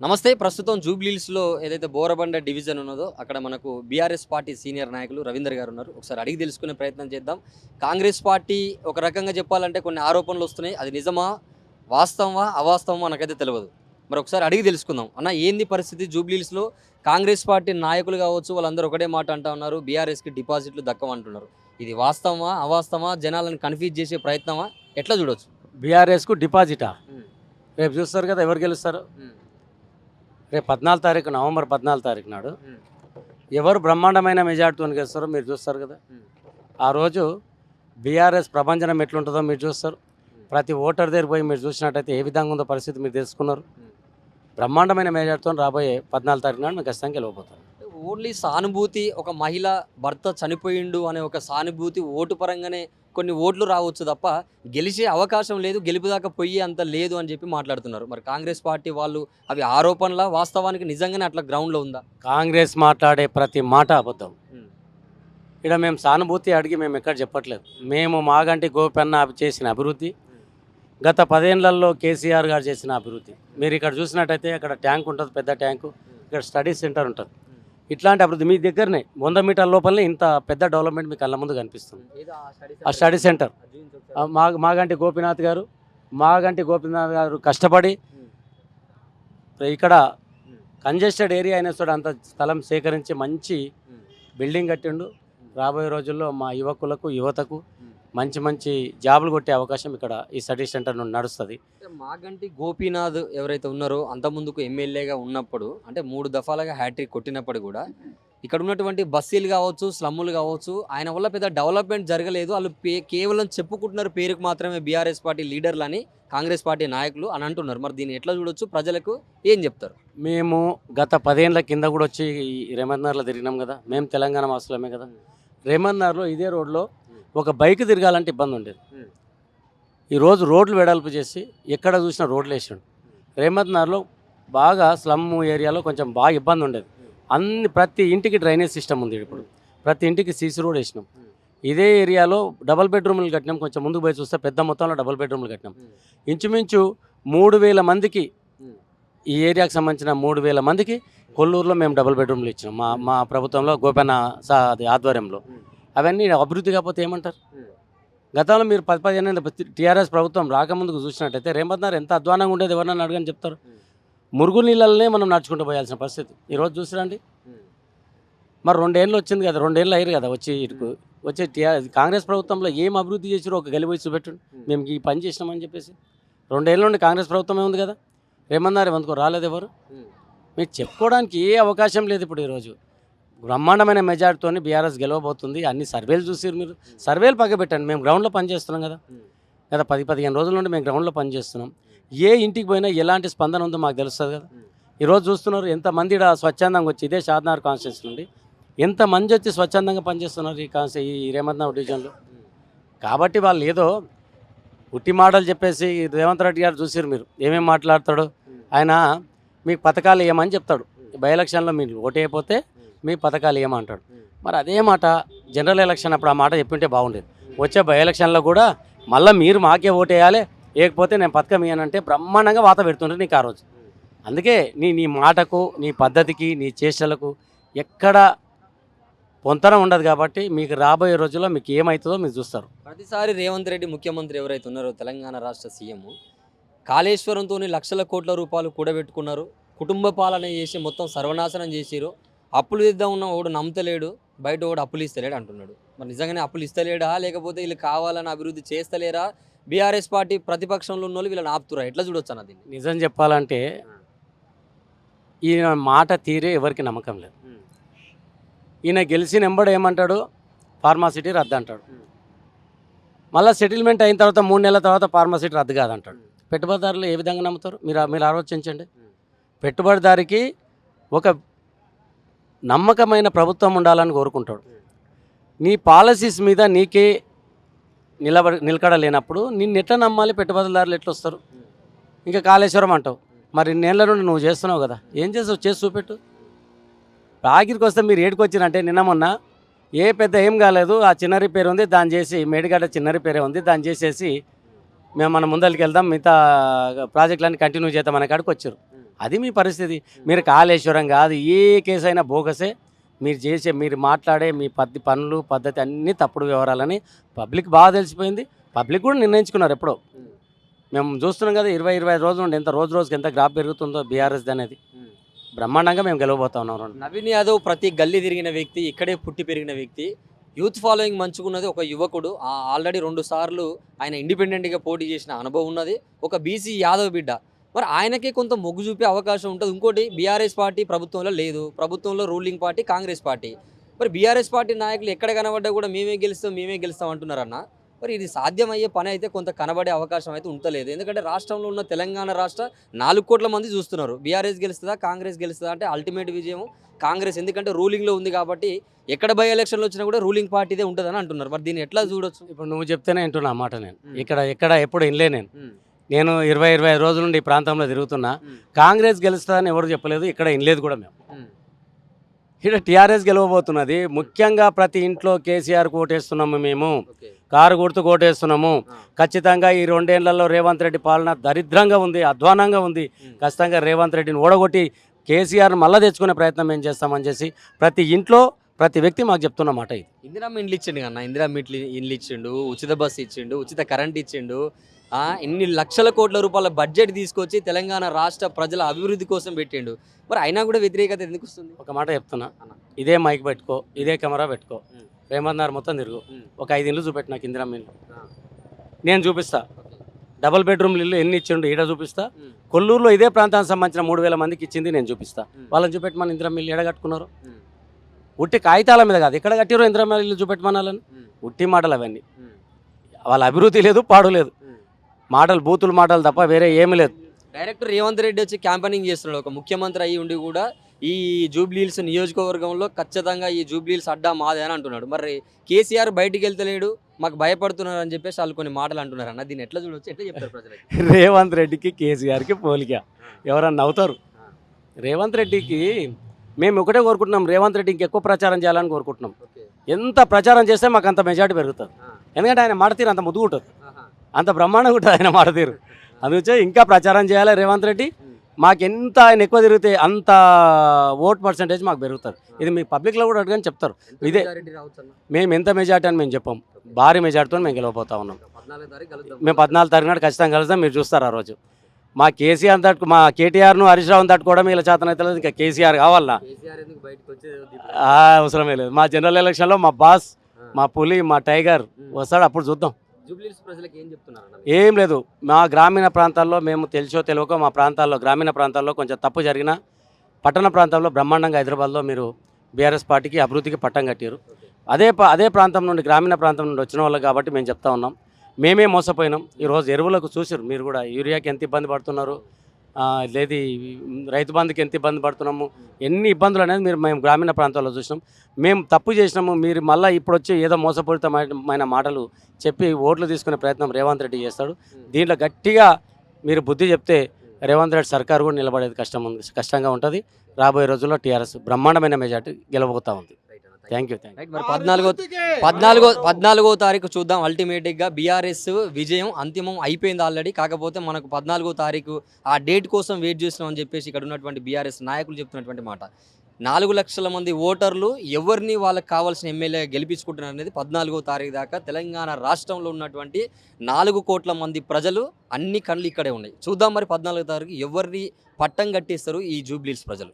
నమస్తే ప్రస్తుతం జూబ్లీహిల్స్లో ఏదైతే బోరబండ డివిజన్ ఉన్నదో అక్కడ మనకు బీఆర్ఎస్ పార్టీ సీనియర్ నాయకులు రవీందర్ గారు ఉన్నారు. ఒకసారి అడిగి తెలుసుకునే ప్రయత్నం చేద్దాం. కాంగ్రెస్ పార్టీ ఒక రకంగా చెప్పాలంటే కొన్ని ఆరోపణలు వస్తున్నాయి. అది నిజమా? వాస్తవమా? అవాస్తవమా? నాకైతే తెలియదు మరి ఒకసారి అడిగి తెలుసుకుందాం. అన్న ఏంది పరిస్థితి జూబ్లీహిల్స్లో? కాంగ్రెస్ పార్టీ నాయకులు కావచ్చు వాళ్ళందరూ ఒకటే మాట అంటా ఉన్నారు. బీఆర్ఎస్కి డిపాజిట్లు దక్కమంటున్నారు. ఇది వాస్తవమా? అవాస్తవమా? జనాలను కన్ఫ్యూజ్ చేసే ప్రయత్నమా? ఎట్లా చూడొచ్చు? బీఆర్ఎస్కు డిపాజిటా? రేపు చూస్తారు కదా ఎవరు గెలుస్తారు? రేపు పద్నాలుగు తారీఖు నవంబర్ పద్నాలుగు తారీఖు నాడు ఎవరు బ్రహ్మాండమైన మెజార్టీతో గెలుస్తారో మీరు చూస్తారు కదా. ఆ రోజు బీఆర్ఎస్ ప్రభంజనం ఎట్లుంటుందో మీరు చూస్తారు. ప్రతి ఓటర్ దగ్గర పోయి మీరు చూసినట్టయితే ఏ విధంగా ఉందో పరిస్థితి మీరు తెలుసుకున్నారు. బ్రహ్మాండమైన మెజార్టీతో రాబోయే పద్నాలుగు తారీఖు నాడు మీకు ఖచ్చితంగా గెలవబోతారు ఓన్లీ సానుభూతి ఒక మహిళ భర్త చనిపోయిండు అనే ఒక సానుభూతి ఓటు పరంగానే కొన్ని ఓట్లు రావచ్చు తప్ప గెలిచే అవకాశం లేదు గెలుపు దాకా పోయి అంత లేదు అని చెప్పి మాట్లాడుతున్నారు. మరి కాంగ్రెస్ పార్టీ వాళ్ళు అవి ఆరోపణల వాస్తవానికి నిజంగానే అట్లా గ్రౌండ్లో ఉందా? కాంగ్రెస్ మాట్లాడే ప్రతి మాట అబద్ధం. ఇక్కడ మేము సానుభూతి అడిగి మేము ఎక్కడ చెప్పట్లేదు. మేము మాగంటి గోపన్న చేసిన అభివృద్ధి గత పదేళ్ళలో కేసీఆర్ గారు చేసిన అభివృద్ధి. మీరు ఇక్కడ చూసినట్టయితే అక్కడ ట్యాంక్ ఉంటుంది పెద్ద ట్యాంకు. ఇక్కడ స్టడీ సెంటర్ ఉంటుంది. ఇట్లాంటి అభివృద్ధి మీ దగ్గరనే వంద మీటర్ల లోపలనే ఇంత పెద్ద డెవలప్మెంట్ మీ కళ్ళ ముందు కనిపిస్తుంది. ఆ స్టడీ సెంటర్ మా మాగంటి గోపీనాథ్ గారు మాగంటి గోపీనాథ్ గారు కష్టపడి ఇక్కడ కంజెస్టెడ్ ఏరియా అయినా కూడా అంత స్థలం సేకరించి మంచి బిల్డింగ్ కట్టిండు. రాబోయే రోజుల్లో మా యువకులకు యువతకు మంచి మంచి జాబులు కొట్టే అవకాశం ఇక్కడ ఈ స్టడీ సెంటర్ నుండి నడుస్తుంది. మాగంటి గోపీనాథ్ ఎవరైతే ఉన్నారో అంత ముందుకు ఎమ్మెల్యేగా ఉన్నప్పుడు అంటే మూడు దఫాలుగా హ్యాట్రిక్ కొట్టినప్పుడు కూడా ఇక్కడ ఉన్నటువంటి బస్సీలు కావచ్చు స్లమ్ములు కావచ్చు ఆయన వల్ల పెద్ద డెవలప్మెంట్ జరగలేదు. వాళ్ళు పే కేవలం చెప్పుకుంటున్నారు పేరుకు మాత్రమే బీఆర్ఎస్ పార్టీ లీడర్లు అని కాంగ్రెస్ పార్టీ నాయకులు అని అంటున్నారు. మరి దీన్ని ఎట్లా చూడొచ్చు? ప్రజలకు ఏం చెప్తారు? మేము గత పదేళ్ళ కింద కూడా వచ్చి ఈ రేమంత్ నగర్లో తిరిగినాం కదా. మేము తెలంగాణ వాసులమే కదా. రేమంత్ నగర్లో ఇదే రోడ్లో ఒక బైక్ తిరగాలంటే ఇబ్బంది ఉండేది. ఈరోజు రోడ్లు వెడల్పు చేసి ఎక్కడ చూసినా రోడ్లు వేసిండు. రేమంత్ నగర్లో బాగా స్లమ్ ఏరియాలో కొంచెం బాగా ఇబ్బంది ఉండేది. అన్ని ప్రతి ఇంటికి డ్రైనేజ్ సిస్టమ్ ఉంది ఇప్పుడు. ప్రతి ఇంటికి సీసీ రోడ్ వేసినాం. ఇదే ఏరియాలో డబల్ బెడ్రూమ్లు కట్టినాం. కొంచెం ముందుకు పోయి చూస్తే పెద్ద మొత్తంలో డబల్ బెడ్రూమ్లు కట్టినాం. ఇంచుమించు మూడు వేల మందికి ఈ ఏరియాకి సంబంధించిన మూడు వేల మందికి కొల్లూరులో మేము డబుల్ బెడ్రూమ్లు ఇచ్చినాం. మా మా ప్రభుత్వంలో గోపన్న సా అది ఆధ్వర్యంలో. అవన్నీ అభివృద్ధి కాకపోతే ఏమంటారు? గతంలో మీరు పది పదిహేను టీఆర్ఎస్ ప్రభుత్వం రాకముందుకు చూసినట్టయితే రేమంతన్నారు ఎంత అధ్వానంగా ఉండేది ఎవరన్నా అడగని చెప్తారు? మురుగు నీళ్ళనే మనం నడుచుకుంటూ పోయాల్సిన పరిస్థితి. ఈరోజు చూసిరండి మరి రెండేళ్ళు వచ్చింది కదా రెండేళ్ళు అయ్యారు కదా వచ్చి ఇటుకు. వచ్చే టీఆర్ కాంగ్రెస్ ప్రభుత్వంలో ఏం అభివృద్ధి చేసిరో ఒక గెలిపోయి చూపెట్టండి. మేము ఈ పని చేసినామని చెప్పేసి. రెండేళ్ళ నుండి కాంగ్రెస్ ప్రభుత్వమే ఉంది కదా. రేమన్నారు ఎందుకో రాలేదు ఎవరు? మీరు చెప్పుకోవడానికి ఏ అవకాశం లేదు ఇప్పుడు ఈరోజు బ్రహ్మాండమైన మెజార్టీతో బీఆర్ఎస్ గెలవబోతుంది. అన్ని సర్వేలు చూసారు మీరు. సర్వేలు పక్కబెట్టండి మేము గ్రౌండ్లో పనిచేస్తున్నాం కదా. గత పది పదిహేను రోజుల నుండి మేము గ్రౌండ్లో పనిచేస్తున్నాం. ఏ ఇంటికి పోయినా ఎలాంటి స్పందన ఉందో మాకు తెలుస్తుంది కదా. ఈరోజు చూస్తున్నారు ఎంతమంది ఈడ స్వచ్ఛందంగా వచ్చి ఇదే షాద్నార్ కాన్స్టిట్యూన్స్ నుండి ఎంతమంది వచ్చి స్వచ్ఛందంగా పనిచేస్తున్నారు ఈ కాన్స్టి ఈ రేమంత్ డివిజన్లో? కాబట్టి వాళ్ళు ఏదో ఉట్టి మాటలు చెప్పేసి రేవంత్ రెడ్డి గారు చూసారు మీరు. ఏమేమి మాట్లాడతాడు. ఆయన మీకు పథకాలు ఏమని చెప్తాడు. బై ఎలక్షన్లో మీరు ఓటైపోతే మీ పథకాలు ఏమంటాడు? మరి అదే మాట జనరల్ ఎలక్షన్ అప్పుడు ఆ మాట చెప్పింటే బాగుండేది. వచ్చే బై ఎలక్షన్లో కూడా మళ్ళీ మీరు మాకే ఓటేయాలి లేకపోతే నేను పథకం ఇయ్యనంటే బ్రహ్మాండంగా వాత పెడుతుంటే నీకు ఆ రోజు. అందుకే నీ నీ మాటకు నీ పద్ధతికి నీ చేష్టలకు ఎక్కడ పొంతన ఉండదు కాబట్టి మీకు రాబోయే రోజుల్లో మీకు ఏమవుతుందో మీరు చూస్తారు. ప్రతిసారి రేవంత్ రెడ్డి ముఖ్యమంత్రి ఎవరైతే ఉన్నారో తెలంగాణ రాష్ట్ర సీఎం కాళేశ్వరంతో లక్షల కోట్ల రూపాయలు కూడబెట్టుకున్నారు. కుటుంబ పాలన చేసి మొత్తం సర్వనాశనం చేసిరు అప్పులు ఇద్దాం ఉన్న ఒకడు నమ్మతలేడు బయట ఒకడు అప్పులు ఇస్తలేడు అంటున్నాడు. మరి నిజంగానే అప్పులు ఇస్తలేడా? లేకపోతే వీళ్ళు కావాలని అభివృద్ధి చేస్తలేరా? బీఆర్ఎస్ పార్టీ ప్రతిపక్షంలో ఉన్న వాళ్ళు వీళ్ళని ఆపుతురా? ఎట్లా చూడొచ్చు అన్న దీన్ని? నిజం చెప్పాలంటే ఈయన మాట తీరే ఎవరికి నమ్మకం లేదు. ఈయన గెలిచిన ఎంబడు ఏమంటాడు? ఫార్మాసిటీ రద్దు అంటాడు. మళ్ళీ సెటిల్మెంట్ అయిన తర్వాత మూడు నెలల తర్వాత ఫార్మాసిటీ రద్దు కాదంటాడు. పెట్టుబడిదారులు ఏ విధంగా నమ్ముతారు? మీరు మీరు ఆలోచించండి. పెట్టుబడిదారికి ఒక నమ్మకమైన ప్రభుత్వం ఉండాలని కోరుకుంటాడు. నీ పాలసీస్ మీద నీకే నిలబ నిలకడ లేనప్పుడు నిన్ను ఎట్లా నమ్మాలి? పెట్టుబడిదారులు ఎట్లా వస్తారు ఇంకా కాళేశ్వరం అంటావు. మరి నేళ్ళ నుండి నువ్వు చేస్తున్నావు కదా. ఏం చేసావు చేసి చూపెట్టు. ఆఖరికి వస్తే మీరు ఏడుకు వచ్చినంటే నిన్న మొన్న ఏ పెద్ద ఏం కాలేదు. ఆ చిన్న రిపేర్ ఉంది దాన్ని చేసి మేడిగడ్డ చిన్న రిపేరే ఉంది దాన్ని చేసేసి మేము మన ముందరికి వెళ్దాం మిగతా ప్రాజెక్టులన్నీ కంటిన్యూ చేద్దాం అనే కాడికి వచ్చారు. అది మీ పరిస్థితి. మీరు కాళేశ్వరం కాదు ఏ కేసు అయినా బోగసే మీరు చేసే మీరు మాట్లాడే మీ పద్ధతి పనులు పద్ధతి అన్నీ తప్పుడు వివరాలని పబ్లిక్ బాగా తెలిసిపోయింది. పబ్లిక్ కూడా నిర్ణయించుకున్నారు ఎప్పుడో. మేము చూస్తున్నాం కదా ఇరవై ఇరవై రోజులు ఉండి ఎంత రోజు రోజుకి ఎంత గ్రాఫ్ పెరుగుతుందో బీఆర్ఎస్ అనేది. బ్రహ్మాండంగా మేము గెలవబోతా ఉన్నాం. నవీన్ యాదవ్ ప్రతి గల్లీ తిరిగిన వ్యక్తి ఇక్కడే పుట్టి పెరిగిన వ్యక్తి యూత్ ఫాలోయింగ్ మంచుకున్నది ఒక యువకుడు. ఆ- ఆల్రెడీ రెండు సార్లు ఆయన ఇండిపెండెంట్గా పోటీ చేసిన అనుభవం ఉన్నది. ఒక బీసీ యాదవ్ బిడ్డ. మరి ఆయనకే కొంత మొగ్గు చూపే అవకాశం ఉంటుంది. ఇంకోటి బీఆర్ఎస్ పార్టీ ప్రభుత్వంలో లేదు. ప్రభుత్వంలో రూలింగ్ పార్టీ కాంగ్రెస్ పార్టీ. మరి బీఆర్ఎస్ పార్టీ నాయకులు ఎక్కడ కనబడ్డా కూడా మేమే గెలుస్తాం మేమే గెలుస్తాం అంటున్నారన్న? మరి ఇది సాధ్యమయ్యే పని అయితే కొంత కనబడే అవకాశం అయితే ఉంటలేదు. ఎందుకంటే రాష్ట్రంలో ఉన్న తెలంగాణ రాష్ట్ర నాలుగు కోట్ల మంది చూస్తున్నారు. బీఆర్ఎస్ గెలుస్తుందా కాంగ్రెస్ గెలుస్తుందా అంటే అల్టిమేట్ విజయం కాంగ్రెస్. ఎందుకంటే రూలింగ్లో ఉంది కాబట్టి ఎక్కడ బై ఎలక్షన్లు వచ్చినా కూడా రూలింగ్ పార్టీదే ఉంటుందని అంటున్నారు. మరి దీన్ని ఎట్లా చూడొచ్చు? ఇప్పుడు నువ్వు చెప్తేనే వింటున్నా ఆ మాట నేను. ఇక్కడ ఎక్కడ ఎప్పుడు వినలే నేను. నేను ఇరవై ఇరవై ఐదు రోజుల నుండి ఈ ప్రాంతంలో తిరుగుతున్నా. కాంగ్రెస్ గెలుస్తుందని ఎవరు చెప్పలేదు ఇక్కడ వినలేదు కూడా మేము. ఇక్కడ టీఆర్ఎస్ గెలవబోతున్నది. ముఖ్యంగా ప్రతి ఇంట్లో కేసీఆర్ కోటేస్తున్నాము మేము. కారు గుర్తు కోటేస్తున్నాము ఖచ్చితంగా ఈ రెండేళ్ళలో రేవంత్ రెడ్డి పాలన దరిద్రంగా ఉంది అధ్వానంగా ఉంది. ఖచ్చితంగా రేవంత్ రెడ్డిని ఓడగొట్టి కేసీఆర్ని మళ్ళా తెచ్చుకునే ప్రయత్నం మేము చేస్తామని చేసి ప్రతి ఇంట్లో ప్రతి వ్యక్తి మాకు చెప్తున్న మాట ఇది. ఇందిరా ఇండ్లు ఇచ్చిండు కన్నా. ఇందిరా ఇండ్లు ఇచ్చిండు ఉచిత బస్సు ఇచ్చిండు ఉచిత కరెంట్ ఇచ్చిండు. ఆ, ఇన్ని లక్షల కోట్ల రూపాయల బడ్జెట్ తీసుకొచ్చి తెలంగాణ రాష్ట్ర ప్రజల అభివృద్ధి కోసం పెట్టిండు మరి అయినా కూడా వ్యతిరేకత ఎందుకు వస్తుంది ఒక మాట చెప్తున్నా. ఇదే మైక్ పెట్టుకో ఇదే కెమెరా పెట్టుకో. రేవంత్ నగర్ మొత్తం తిరుగు. ఒక ఐదు ఇల్లు చూపెట్టు నాకు ఇందిరా ఇల్లు. నేను చూపిస్తా డబుల్ బెడ్రూమ్ ఇల్లు ఎన్ని ఇచ్చిండు ఈడ చూపిస్తా. కొల్లూరులో ఇదే ప్రాంతానికి సంబంధించిన మూడు వేల మందికి ఇచ్చింది నేను చూపిస్తా. వాళ్ళని చూపెట్టమని ఇందిరా ఇల్లు ఎడ కట్టుకున్నారు. ఉట్టి కాగితాల మీద కాదు ఎక్కడ కట్టిరో ఇందిరా ఇల్లు చూపెట్టమనాలని. ఉట్టి మాటలు అవన్నీ. వాళ్ళ అభివృద్ధి లేదు పాడు లేదు. మాటలు బూతులు మాటలు తప్ప వేరే ఏమీ లేదు. డైరెక్టర్ రేవంత్ రెడ్డి వచ్చి క్యాంపెయినింగ్ చేస్తున్నాడు. ఒక ముఖ్యమంత్రి అయ్యి ఉండి కూడా ఈ జూబ్లీహిల్స్ నియోజకవర్గంలో ఖచ్చితంగా ఈ జూబ్లీహిల్స్ అడ్డా మాదే అని అంటున్నాడు. మరి కేసీఆర్ బయటికి వెళ్తలేడు మాకు భయపడుతున్నారు అని చెప్పేసి వాళ్ళు కొన్ని మాటలు అంటున్నారు అన్న. దీన్ని ఎట్లా చూడొచ్చు? ఎట్లా చెప్తారు ప్రజలకి? రేవంత్ రెడ్డికి కేసీఆర్కి పోలిక. ఎవరన్నా నవ్వుతారు రేవంత్ రెడ్డికి మేము ఒకటే కోరుకుంటున్నాం. రేవంత్ రెడ్డి ఇంకెక్కువ ప్రచారం చేయాలని కోరుకుంటున్నాం. ఎంత ప్రచారం చేస్తే మాకు అంత మెజార్టీ పెరుగుతుంది. ఎందుకంటే ఆయన మాట తీరు అంత ముద్దు ఉంటుంది అంత బ్రహ్మాండంగా ఉంటుంది ఆయన మాట తీరు. అందుచే ఇంకా ప్రచారం చేయాలి రేవంత్ రెడ్డి. మాకు ఎంత ఆయన ఎక్కువ తిరిగితే అంత ఓట్ పర్సంటేజ్ మాకు పెరుగుతుంది ఇది మీ పబ్లిక్లో కూడా అడగని చెప్తారు. ఇదే. మేము ఎంత మెజార్టీ అని మేము చెప్పాం. భారీ మెజార్టీతో మేము గెలవబోతా ఉన్నాం. మేము పద్నాలుగు తారీఖు నాడు ఖచ్చితంగా కలుస్తాం మీరు చూస్తారు ఆ రోజు. మా కేసీఆర్ తట్టు మా కేటీఆర్ను హరీష్ రావుని తట్టుకోవడం ఇలా చేతన అయితే ఇంకా కేసీఆర్ ఆ, అవసరమే లేదు. మా జనరల్ ఎలక్షన్లో మా బాస్ మా పులి మా టైగర్ వస్తాడు. అప్పుడు చూద్దాం. ఏం ఏం లేదు. మా గ్రామీణ ప్రాంతాల్లో మేము తెలిసో తెలియకో మా ప్రాంతాల్లో గ్రామీణ ప్రాంతాల్లో కొంచెం తప్పు జరిగిన పట్టణ ప్రాంతంలో బ్రహ్మాండంగా హైదరాబాద్లో మీరు బీఆర్ఎస్ పార్టీకి అభివృద్ధికి పట్టం కట్టారు. అదే అదే ప్రాంతం నుండి గ్రామీణ ప్రాంతం నుండి వచ్చిన వాళ్ళు కాబట్టి మేము చెప్తా ఉన్నాం. మేమే మోసపోయినాం. ఈరోజు ఎరువులకు చూసారు మీరు కూడా. యూరియాకి ఎంత ఇబ్బంది పడుతున్నారు? లేదు రైతు బంధుకి ఎంత ఇబ్బంది పడుతున్నాము ఎన్ని ఇబ్బందులు అనేది మీరు మేము గ్రామీణ ప్రాంతాల్లో చూసినాం. మేము తప్పు చేసినాము మీరు మళ్ళీ ఇప్పుడు వచ్చి ఏదో మోసపూరితమైన మాటలు చెప్పి ఓట్లు తీసుకునే ప్రయత్నం రేవంత్ రెడ్డి చేస్తాడు. దీంట్లో గట్టిగా మీరు బుద్ధి చెప్తే రేవంత్ రెడ్డి సర్కారు కూడా నిలబడేది కష్టం ఉంది కష్టంగా ఉంటుంది. రాబోయే రోజుల్లో టీఆర్ఎస్ బ్రహ్మాండమైన మెజార్టీ గెలవబోతా ఉంది. థ్యాంక్ యూ థ్యాంక్ రైట్ మరి పద్నాలుగో పద్నాలుగో పద్నాలుగో తారీఖు చూద్దాం. అల్టిమేట్గా బీఆర్ఎస్ విజయం అంతిమం అయిపోయింది ఆల్రెడీ కాకపోతే మనకు పద్నాలుగో తారీఖు ఆ డేట్ కోసం వెయిట్ చేస్తున్నాం అని చెప్పేసి ఇక్కడ ఉన్నటువంటి బీఆర్ఎస్ నాయకులు చెప్తున్నటువంటి మాట. నాలుగు లక్షల మంది ఓటర్లు ఎవరిని వాళ్ళకి కావాల్సిన ఎమ్మెల్యే గెలిపించుకుంటున్నారు అనేది పద్నాలుగో తారీఖు దాకా తెలంగాణ రాష్ట్రంలో ఉన్నటువంటి నాలుగు కోట్ల మంది ప్రజలు అన్ని కళ్ళు ఇక్కడే ఉన్నాయి. చూద్దాం మరి పద్నాలుగో తారీఖు ఎవరిని పట్టం కట్టిస్తారు ఈ జూబ్లీస్ ప్రజలు.